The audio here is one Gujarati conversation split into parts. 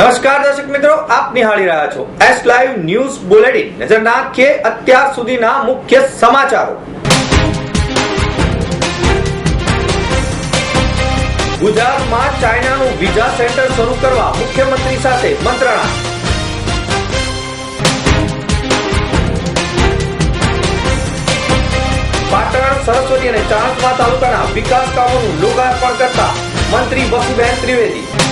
નમસ્કાર દર્શક મિત્રો, આપ નિહાળી રહ્યા છો એસ લાઈવ ન્યૂઝ બુલેટિન નજર નાખીએ અત્યાર સુધીના મુખ્ય સમાચારો. ગુજરાતમાં ચાઇનાનું વિઝા સેન્ટર શરૂ કરવા મુખ્યમંત્રી સાથે મંત્રણા. પાટણ, સરસ્વતી અને ચાણસ્મા તાલુકાના વિકાસ કામોનું લોકાર્પણ કરતા મંત્રી વસુબેન ત્રિવેદી.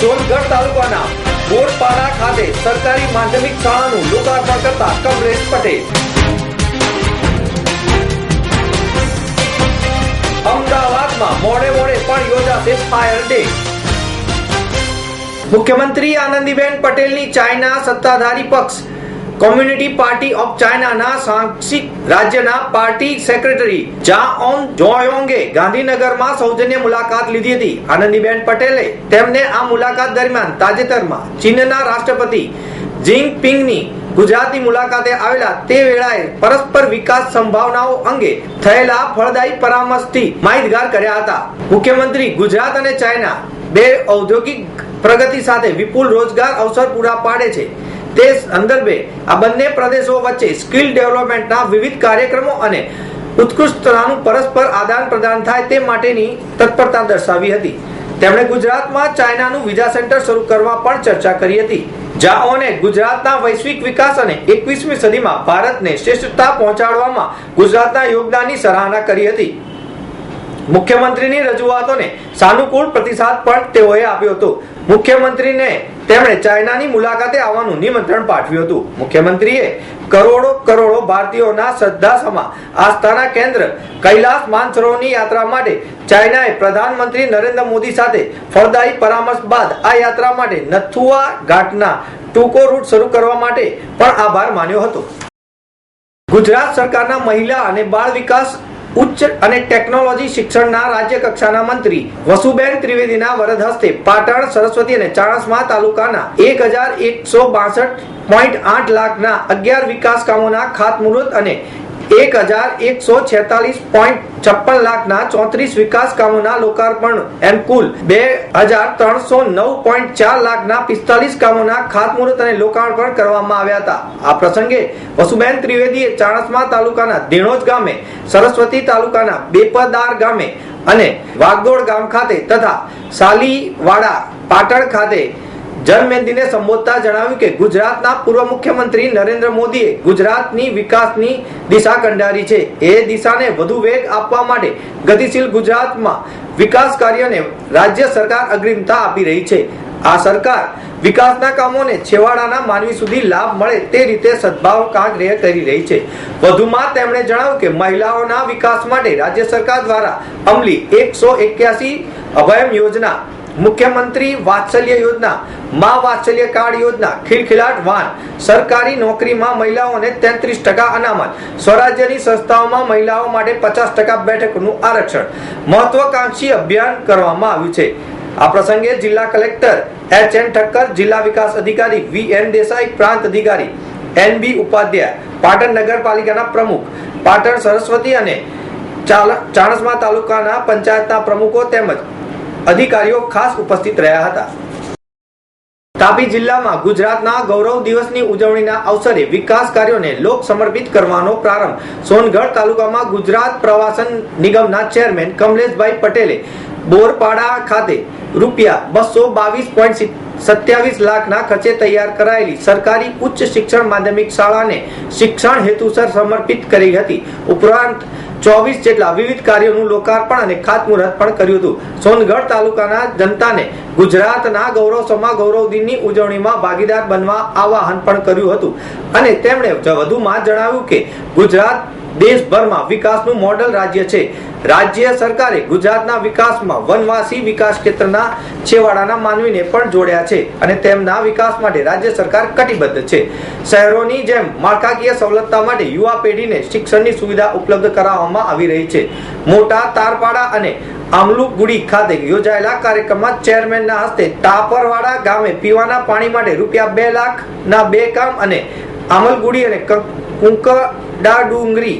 સોનગઢ તાલુકાના બોરપાડા ખાતે સરકારી માધ્યમિક શાળાનું લોકાર્પણ કરતા કમલેશ પટેલ. અમદાવાદમાં મોડે મોડે પણ યોજાશે ફાયર ડે. મુખ્યમંત્રી આનંદીબેન પટેલની ચાઇના સત્તાધારી પક્ષ કોમ્યુનિટી પાર્ટી ઓફ ચાઇનાના સાંક્ષિક રાજ્યના પાર્ટી સેક્રેટરી જા ઓન જોયોંગે ગાંધીનગરમાં સૌજન્ય મુલાકાત લીધી હતી. આનંદીબેન પટેલે તેમને આ મુલાકાત દરમિયાન તાજેતરમાં ચીનના રાષ્ટ્રપતિ જિંગપિંગની ગુજરાતની મુલાકાતે આવેલા તે વેળાએ પરસ્પર વિકાસ સંભાવનાઓ અંગે થયેલા ફળદાયી પરામર્શથી માહિતગાર કર્યા હતા. મુખ્યમંત્રી ગુજરાત અને ચાઇના બે ઔદ્યોગિક પ્રગતિ સાથે વિપુલ રોજગાર અવસર પૂરા પાડે છે. તે સંદર્ભે આ બંને પ્રદેશો વચ્ચે સ્કિલ ડેવલપમેન્ટના વિવિધ કાર્યક્રમો અને ઉત્કૃષ્ટતાનું પરસ્પર આદાન પ્રદાન થાય તે માટેની તત્પરતા દર્શાવી હતી. તેમણે ગુજરાતમાં ચાઇનાનું વિઝા સેન્ટર શરૂ કરવા પણ ચર્ચા કરી હતી. જાઓને ગુજરાતના વૈશ્વિક વિકાસ અને એકવીસમી સદીમાં ભારતને શ્રેષ્ઠતા પહોંચાડવામાં ગુજરાતના યોગદાનની સરાહના કરી હતી. મુખ્યમંત્રીની રજૂઆતોને સાનુકૂળ પ્રતિસાદ પણ તેઓએ આપ્યો હતો. મુખ્યમંત્રીને તેમણે ચાઇનાની મુલાકાતે આવવાનું નિમંત્રણ પાઠવ્યું હતું. મુખ્યમંત્રીએ કરોડો કરોડો ભારતીયોના શ્રદ્ધાસમા આસ્થાના કેન્દ્ર કૈલાસ માનસરોવરની યાત્રા માટે ચાઇનાએ પ્રધાનમંત્રી નરેન્દ્ર મોદી સાથે ફળદાયી પરામર્શ બાદ આ યાત્રા માટે નથુઆ ઘાટના ટૂંકો રૂટ શરૂ કરવા માટે પણ આભાર માન્યો હતો. ગુજરાત સરકારના મહિલા અને બાળ વિકાસ ઉચ્ચ અને ટેકનોલોજી શિક્ષણના રાજ્ય કક્ષાના મંત્રી વસુબેન ત્રિવેદીના વરદ હસ્તે પાટણ, સરસ્વતી અને ચાણસમા તાલુકાના એક હજાર એકસો બાસઠ પોઈન્ટ આઠ લાખના અગિયાર વિકાસ કામોના ખાતમુહૂર્ત અને એક હજાર એકસો છેતાલીસ પોઈન્ટ છપ્પન લાખના ચોત્રીસ વિકાસ કામોના લોકાર્પણ એમ કુલ બે હજાર ત્રણસો નવ પોઈન્ટ ચાર લાખના પિસ્તાલીસ કામોના ખાતમુહૂર્ત અને લોકાર્પણ કરવામાં આવ્યા હતા. આ પ્રસંગે વસુબેન ત્રિવેદીએ ચાણસ્મા તાલુકાના ધીણોજ ગામે, સરસ્વતી તાલુકાના બેપદાર ગામે અને વાગદોડ ગામ ખાતે તથા સાલીવાડા પાટણ ખાતે જનમેદનીને સંબોધતા જણાવ્યું કે ગુજરાતના પૂર્વ મુખ્યમંત્રી નરેન્દ્ર મોદીએ ગુજરાતની વિકાસની દિશા કંડારી છે. એ દિશાને વધુ વેગ આપવા માટે ગતિશીલ ગુજરાતમાં વિકાસ કાર્યને રાજ્ય સરકાર અગ્રિમતા આપી રહી છે. આ સરકાર વિકાસના કામોને છેવાડાના માનવી સુધી લાભ મળે તે રીતે સદભાવ કાગ્રહ કરી રહી છે. વધુમાં તેમણે જણાવ્યું કે મહિલાઓના વિકાસ માટે રાજ્ય સરકાર દ્વારા અમલી એકસો એક્યાસી અભયમ યોજના મુખ્યમંત્રી વાત્સલ્ય યોજના, મા વાત્સલ્ય કાર્ડ યોજના, ખિલખિલાટ વાન, સરકારી નોકરીમાં મહિલાઓને તેત્રીસ ટકા અનામત, સ્વરાજ્યની સંસ્થાઓમાં મહિલાઓ માટે પચાસ ટકા બેઠકનું આરક્ષણ. મહત્વાકાંક્ષી અભિયાન કરવામાં આવ્યું છે. આ પ્રસંગે જિલ્લા કલેક્ટર એચ એન ઠક્કર, જિલ્લા વિકાસ અધિકારી વી એન દેસાઈ, પ્રાંત અધિકારી એન બી ઉપાધ્યાય, પાટણ નગરપાલિકાના પ્રમુખ, પાટણ સરસ્વતી અને ચાણસ્મા તાલુકાના પંચાયતના પ્રમુખો તેમજ અધિકારીઓ ખાસ ઉપસ્થિત રહ્યા હતા. તાપી જિલ્લામાં ગુજરાતના ગૌરવ દિવસની ઉજવણીના અવસરે વિકાસ કાર્યોને લોક સમર્પિત કરવાનો પ્રારંભ. સોનગઢ તાલુકામાં ગુજરાત પ્રવાસન નિગમના ચેરમેન કમલેશભાઈ પટેલે બોરપાડા ખાતે રૂપિયા બસો બાવીસ પોઈન્ટ સત્યાવીસ લાખના ખર્ચે તૈયાર કરાયેલી સરકારી ઉચ્ચ શિક્ષણ માધ્યમિક શાળાને શિક્ષણ હેતુસર સમર્પિત કરી હતી. ઉપરાંત ચોવીસ જેટલા વિવિધ કાર્યોનું લોકાર્પણ અને ખાતમુહૂર્ત પણ કર્યું હતું. સોનગઢ તાલુકાના જનતાને ગુજરાતના ગૌરવ સમા ગૌરવ દિનની ઉજવણીમાં ભાગીદાર બનવા આવાહન પણ કર્યું હતું. અને તેમણે વધુમાં જણાવ્યું કે ગુજરાત દેશભરમાં વિકાસનું મોડલ રાજ્ય છે. રાજ્ય સરકારે ગુજરાતના વિકાસમાં વનવાસી વિકાસ ક્ષેત્રના છેવાડાના માનવીને પણ જોડ્યા છે અને તેમના વિકાસ માટે રાજ્ય સરકાર કટિબદ્ધ છે. શહેરોની જેમ માળખાકીય સવલતતા માટે યુવા પેઢીને શિક્ષણની સુવિધા ઉપલબ્ધ કરાવવામાં આવી રહી છે. મોટા તારપાડા અને આમલુગુડી ખાતે યોજાયેલા કાર્યક્રમમાં ચેરમેનના હસ્તે તાપરવાડા ગામે પીવાના પાણી માટે રૂપિયા બે લાખના બે કામ અને આમલગુડી અને કુંકડા ડુંગરી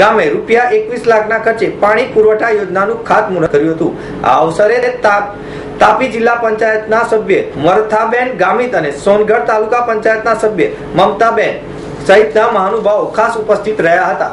ગામે રૂપિયા એકવીસ લાખના ખર્ચે પાણી પુરવઠા યોજનાનું ખાતમુહૂર્ત કર્યું હતું. આ અવસરે તાપ, તાપી જિલ્લા પંચાયતના સભ્ય મરથાબેન ગામિત અને સોનગઢ તાલુકા પંચાયતના સભ્ય મમતાબેન સહિતના મહાનુભાવો ખાસ ઉપસ્થિત રહ્યા હતા.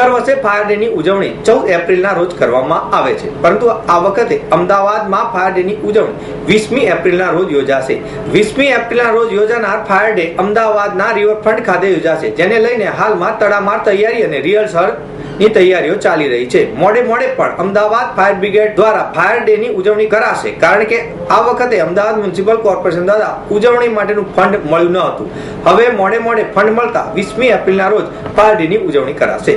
દર વર્ષે ફાયર ડે ની ઉજવણી ચૌદ એપ્રિલના રોજ કરવામાં આવે છે. પરંતુ આ વખતે અમદાવાદમાં ફાયર ડે ની ઉજવણી વીસમી એપ્રિલના રોજ યોજાશે. વીસમી એપ્રિલના રોજ યોજાનાર ફાયર ડે અમદાવાદના રિવરફ્રન્ટ ખાતે યોજાશે, જેને લઈને હાલમાં તડામાર તૈયારી અને રિહર્સલની તૈયારીઓ ચાલી રહી છે. મોડે મોડે પણ અમદાવાદ ફાયર બ્રિગેડ દ્વારા ફાયર ડે ની ઉજવણી કરાશે, કારણ કે આ વખતે અમદાવાદ મ્યુનિસિપલ કોર્પોરેશન દ્વારા ઉજવણી માટેનું ફંડ મળ્યું ન હતું. હવે મોડે મોડે ફંડ મળતા વીસમી એપ્રિલના રોજ ફાયર ડે ની ઉજવણી કરાશે.